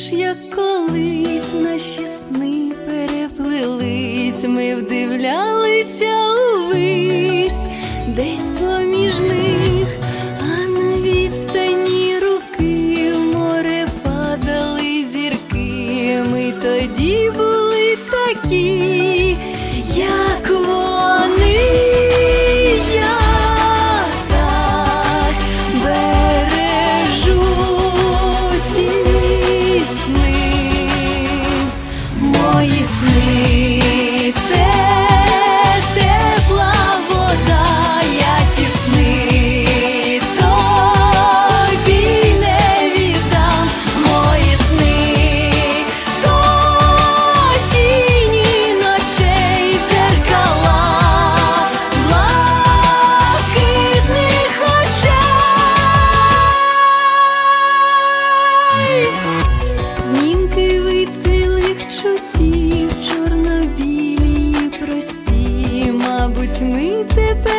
Пам'ятаєш, як колись наші сни переплились, ми вдивлялися увись, десь поміж них, а на відстані руки в море падали зірки. Ми тоді були такі. Мої Ми тепер